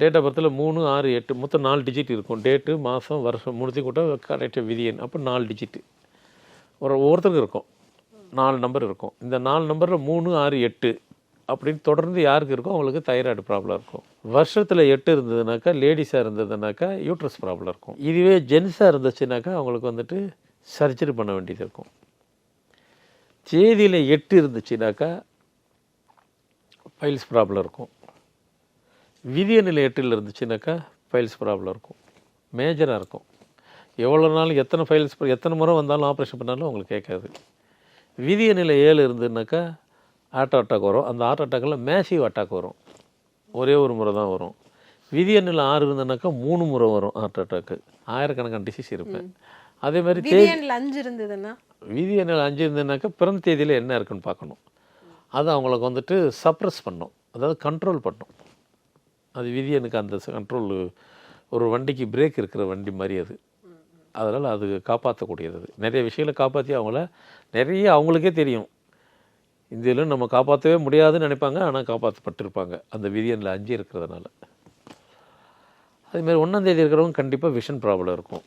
Date of பர்த்தில் மூணு ஆறு எட்டு மொத்தம் நாலு டிஜிட் இருக்கும். டேட்டு மாதம் வருஷம் மூணுத்தையும் கூட கரெக்டாக விதியன். அப்போ நாலு டிஜிட்டு ஒரு ஒவ்வொருத்தருக்கும் இருக்கும். நாலு நம்பர் இருக்கும். இந்த நாலு நம்பரில் மூணு ஆறு எட்டு அப்படின்னு தொடர்ந்து யாருக்கு இருக்கோ அவங்களுக்கு தைராய்டு ப்ராப்ளம் இருக்கும். வருஷத்தில் எட்டு இருந்ததுனாக்கா லேடிஸாக இருந்ததுனாக்கா யூட்ரஸ் ப்ராப்ளம் இருக்கும். இதுவே ஜென்ஸாக இருந்துச்சுனாக்கா அவங்களுக்கு வந்துட்டு சர்ஜரி பண்ண வேண்டியது இருக்கும். தேதியில் எட்டு இருந்துச்சுனாக்கா பைல்ஸ் ப்ராப்ளம் இருக்கும். விதிய நிலை எட்டில் இருந்துச்சுனாக்கா ஃபைல்ஸ் ப்ராப்ளம் இருக்கும். மேஜராக இருக்கும். எவ்வளோ நாள் எத்தனை ஃபைல்ஸ் எத்தனை முறை வந்தாலும் ஆப்ரேஷன் பண்ணாலும் உங்களுக்கு கேட்காது. விதிய நிலை ஏழு இருந்ததுனாக்கா ஆட்டோ அட்டாக் வரும். அந்த ஆட்டோ அட்டாக்கில் மேசிவ் அட்டாக் வரும். ஒரே ஒரு முறை தான் வரும். விதிய நிலை ஆறு இருந்ததுனாக்கா மூணு முறை வரும் ஹார்ட் அட்டாக்கு ஆயிரக்கணக்கான டிசீஸ் இருப்பேன். அதே மாதிரி தே விதியன்ல அஞ்சு இருந்ததுன்னா? விதிய நிலை அஞ்சு இருந்ததுனாக்கா பிறந்த தேதியில் என்ன இருக்குன்னு பார்க்கணும். அது அவங்களுக்கு வந்துட்டு சப்ரஸ் பண்ணும். அதாவது கண்ட்ரோல் பண்ணும். அது விதியனுக்கு அந்த கண்ட்ரோல் ஒரு வண்டிக்கு பிரேக் இருக்கிற வண்டி மாதிரி அது. அதனால் அது காப்பாற்றக்கூடியது அது. நிறைய விஷயங்களை காப்பாற்றி அவங்கள நிறைய அவங்களுக்கே தெரியும். இந்தியிலும் நம்ம காப்பாற்றவே முடியாதுன்னு நினைப்பாங்க ஆனால் காப்பாற்றப்பட்டிருப்பாங்க அந்த விதியனில் அஞ்சு இருக்கிறதுனால அதேமாதிரி ஒன்றாந்தேதி இருக்கிறவங்க கண்டிப்பாக விஷன் ப்ராப்ளம் இருக்கும்.